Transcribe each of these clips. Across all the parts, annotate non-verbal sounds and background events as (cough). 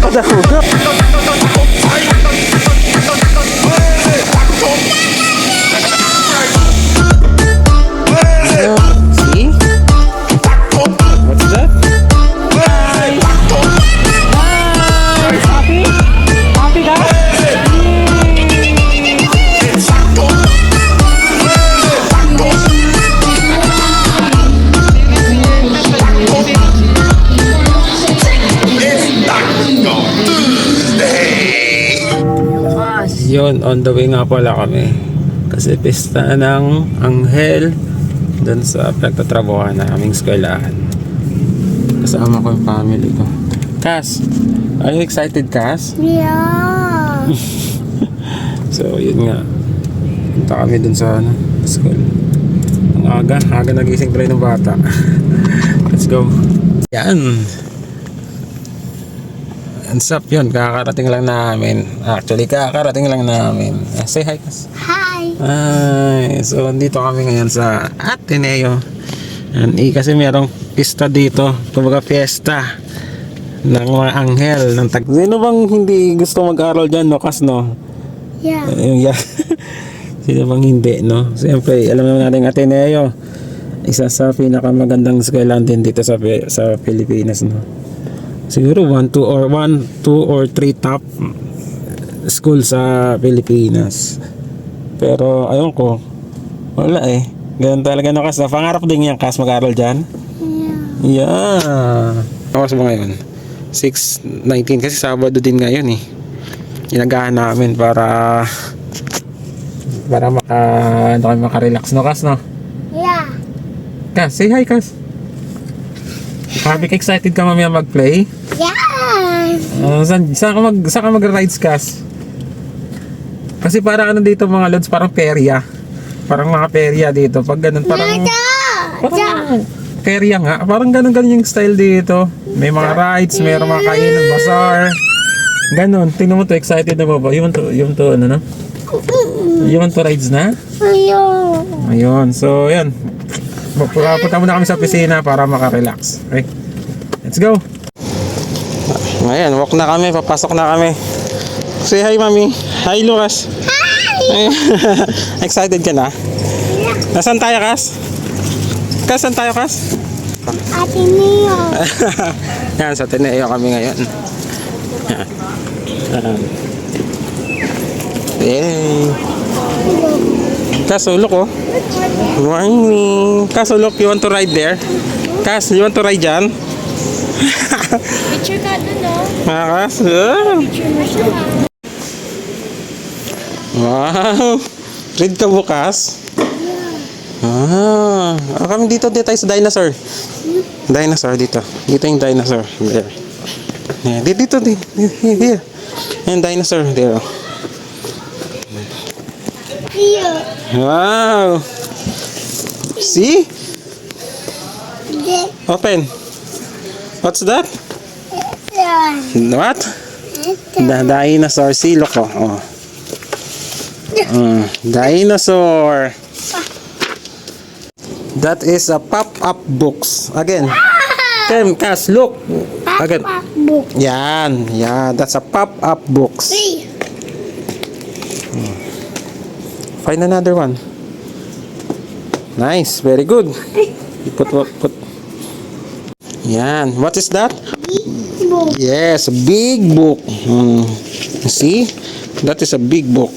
pa daw. See? On the way nga pala kami. Kasi pista ng Anghel doon sa pinagtatrabuhan na aming eskwelahan. Kasama ko yung family ko. Cass, are you excited, Cass? Yeah. (laughs) So, yun nga. Punta kami dun sa ano, school. Ang aga, aga nagising tuloy ng bata. (laughs) Let's go. Yan. What's up yun? Kakarating lang namin. Actually, kakarating lang namin. Ah, say hi. Hi. Ay, so dito kami ngayon sa Ateneo. And, eh, kasi merong pista dito, kumbaga fiesta ng mga anghel ng tag. Sino bang hindi gusto mag-aral diyan, no, Kas, no? Yeah. Yung yeah. (laughs) Sino bang hindi, no? Siyempre, alam naman natin Ateneo. Isa sa pinakamagandang eskwelahan din dito sa sa Pilipinas, no? Siguro 1 2 or 1 2 or 3 top school sa Pilipinas. Pero ayun ko, wala eh. Ganun talaga no kas. Pangarap din yan kas mag-aral dyan. Yeah. Yeah. Awas mo ngayon? 6.19 kasi Sabado din ngayon eh. Ginagahan namin para para maka ano kami makarelax no kas no. Yeah. Kas, say hi kas. Sabi ka excited ka mamaya mag-play? Uh, saan, saan ka mag saan ka mag-rides kas? Kasi parang ano dito mga lods, parang perya. Parang mga perya dito. Pag ganun, parang Dada. parang perya nga. Parang ganun ganun yung style dito. May mga rides, may mga kainan, bazaar. Ganun. Tingnan mo to, excited na ba ba? You want to, you want to, ano na? You want to rides na? Hello. Ayun. So, yan. Punta muna kami sa opisina para makarelax. Okay? Let's go. Ngayon, walk na kami. Papasok na kami. Say hi, mami. Hi, Lucas. Hi! (laughs) Excited ka na? Nasaan tayo, Kas? Kas, saan tayo, Kas? Ate Neo. (laughs) Yan, sa Teneo kami ngayon. Yan. Yan. Yay! Kasulok oh. Morning. Kasulok, you want to ride there? Kas, you want to ride dyan? Picture ka dun, no? Mga Kas? Ah. Picture mo siya. Wow! Read ka bukas? Ah, ah, kami dito dito tayo sa dinosaur. Dinosaur dito. Dito yung dinosaur. There. Yeah, dito, dito, dito. Here. Yung dinosaur. There. Here. Wow! See? Open. What's that? What? The dinosaur. Silok ko. Oh. Mm, dinosaur. That is a pop-up books. Again. Kem, Kas, look. Again. Book. Yan. Yeah, that's a pop-up books. Three. Find another one. Nice. Very good. (laughs) Put, put, put. Yan. What is that? Big Book. Yes, a big book. Hmm. See? That is a big book.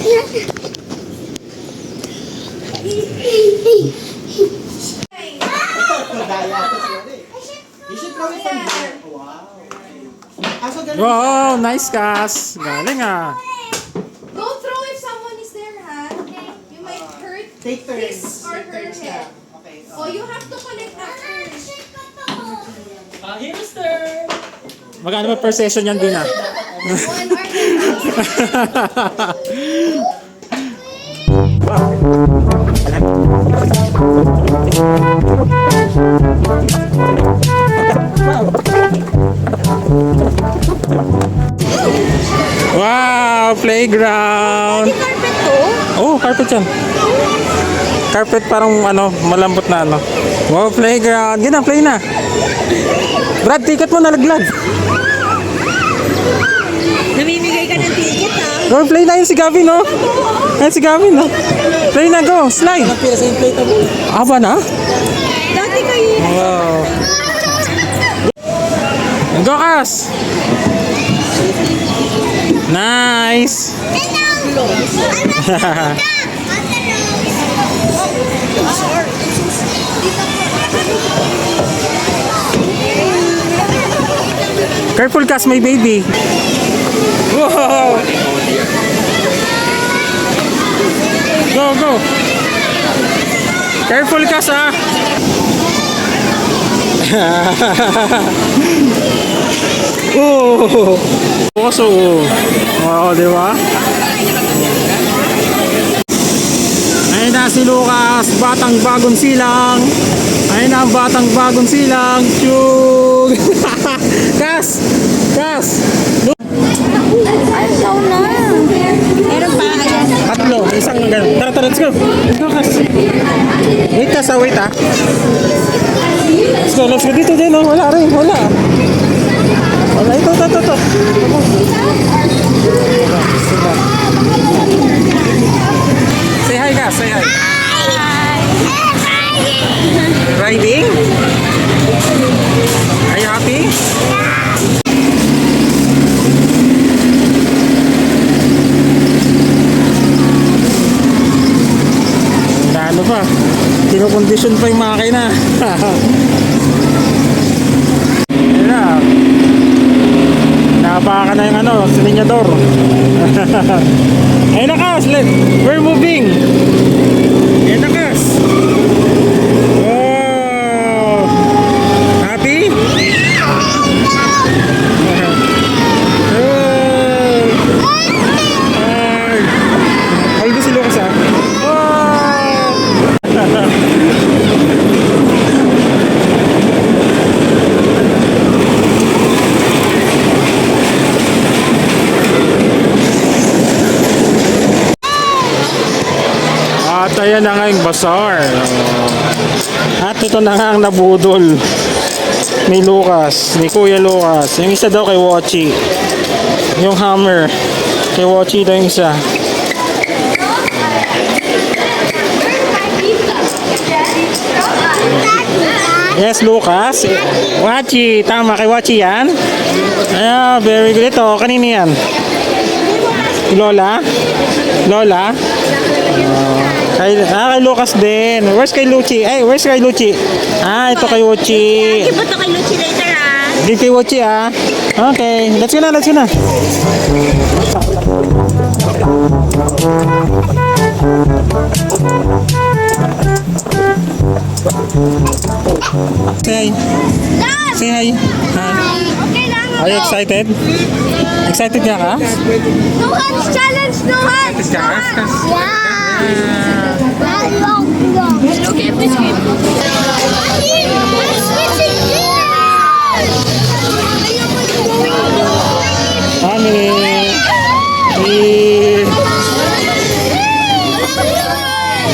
Wow, nice Cas. Galing ah. Don't throw if someone is there, ha? You might hurt Take turns. his or her head. Okay. Oh, you have to Magkano ba per session yan din ah? One. Wow, playground. Carpet to? Oh, carpet yan. Carpet parang ano, malambot na ano. Wow, playground. Gina, play na. Brad, ticket mo nalaglag. Namimigay ka ng ticket ah. Go, play na yun si Gavin, no? Ayan si Gavin, no? Play na, go, slide. Aba na? Dati kayo. Wow. Go, Kas! Nice! Careful, Kas, my baby. Wow! Go, go! Careful, Kas, ah! (laughs) Oh! Puso! Oo, di ba? Ayun na si Lucas, batang bagong silang. Ayun na ang batang bagong silang. Tiyug! (laughs) Kas! Kas! Ayaw na. Meron pa. Ayan. Tatlo, isang ganun. Tara, tara, let's go. Let's go, Kas. Wait, Kas, ah, wait, ah. Let's go, let's go. Dito din, oh. Wala rin, wala. Wala, ito, ito, ito, ito. Say hi, Kas. Say hi. Riding? Are you happy? Na ano pa? Kinokondisyon pa yung makina. Yan na. Napakan na yung ano, silinyador. Ayun na let, we're moving. Ayun na Kas. Wow. Happy? Hey. Ay. Ay, si Lucas ah. Wow. At ayan na nga yung bazaar. At ito na nga ang nabudol ni Lucas, ni Kuya Lucas. Yung isa daw kay Wachi. Yung hammer. Kay Wachi daw yung isa. Yes, Lucas. Wachi. Tama, kay Wachi yan. Ah, very good. Ito, kanina yan. Lola? Lola? Ah, kay, ah, kay Lucas din. Where's kay Luchi? Ay, where's kay Luchi? Ah, ito kay Wuchi. Give to kay Lucy later ah. Di kay Wuchi ah. Okay, let's go na, let's go na. Say hi. Say hi. Hi. Okay lang. Are you excited? Excited nga ka? No hands challenge, no hands. Excited ka? Yeah.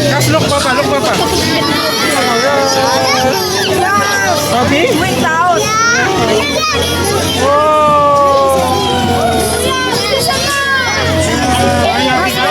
Kas, look papa, look papa. Happy? Wait out. Are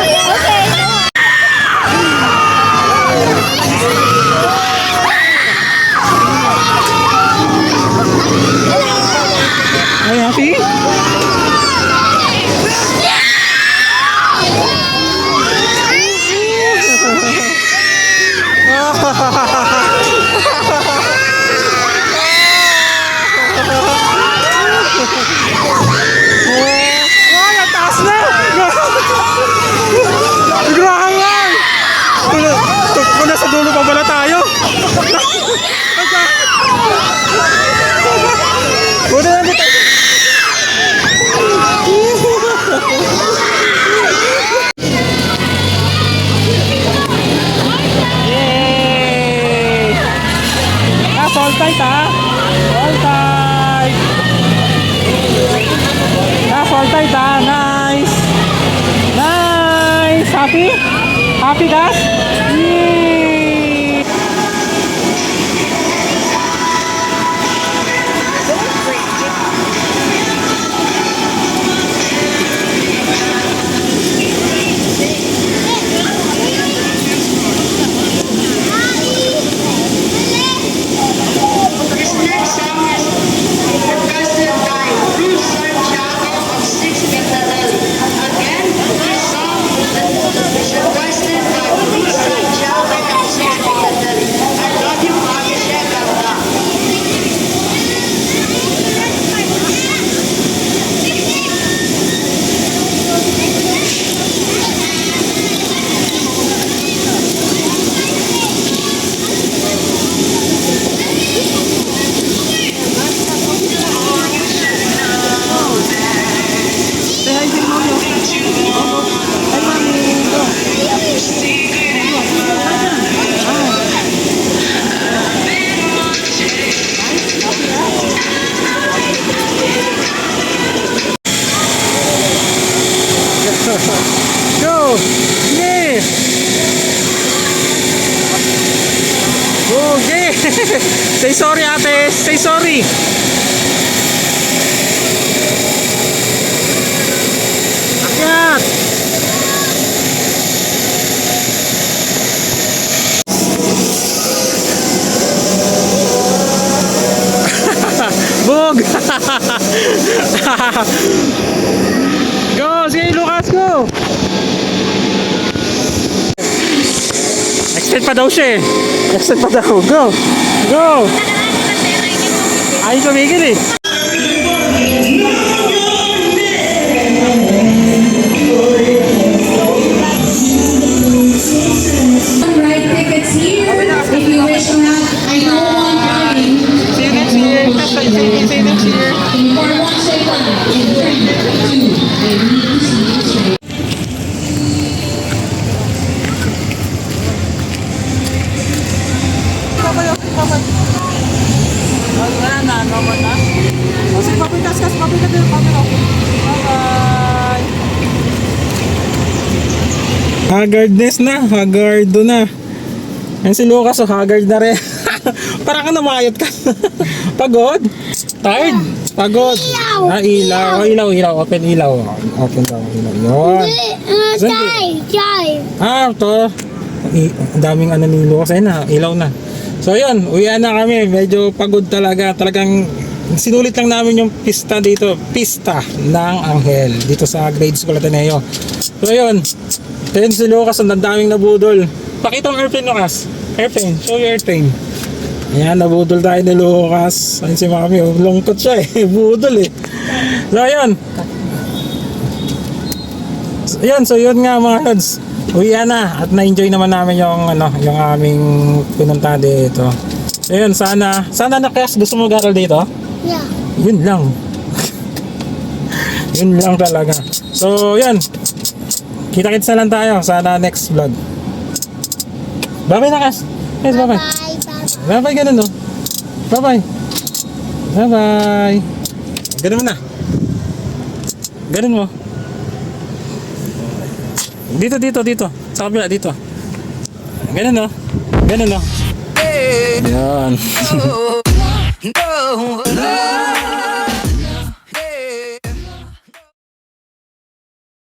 ate. Say sorry. Akyat. (laughs) Bug! (laughs) go! Sige, Lucas, go! Extend pa daw siya eh. Extend pa daw. Go! Go! Ay, tumigil eh. Right tickets Haggardness na. Haggard na. Yan si Lucas, oh, haggard na rin. (laughs) Parang ka namayot (laughs) ka. Pagod? Tired? Pagod? Ah, ilaw. Oh, ilaw, ilaw. Open ilaw. Open daw, ilaw. Yun. Uh, Saan Jai, Jai. Ah, to. I- Ang daming ano ni Lucas. Ayun na, ilaw na. So yun, uwian na kami. Medyo pagod talaga. Talagang sinulit lang namin yung pista dito. Pista ng Anghel. Dito sa grade school Ateneo. So yun. Then si Lucas, ang daming nabudol. Pakita ang airplane, Lucas. Airplane. Show your airplane. Ayan, nabudol tayo ni Lucas. Ayun si Mami, oh, lungkot siya eh. (laughs) Budol eh. So ayun. So, yun, so yun nga mga lods. Uwian na at na-enjoy naman namin yung ano, yung aming pinunta dito. So yun, sana sana na kaya gusto mo mag-aral dito? Yeah. Yun lang. (laughs) yun lang talaga. So, yun. Kita-kits na lang tayo. Sana next vlog. Bye-bye na, Kas. Yes, bye-bye. Bye, bye. Bye-bye, ganun, no? Bye-bye. Bye-bye. Ganun mo na. Ganun mo. Dito, dito, dito. Sa kabila, dito. Ganun, no? Ganun, no? Yan. no. (laughs)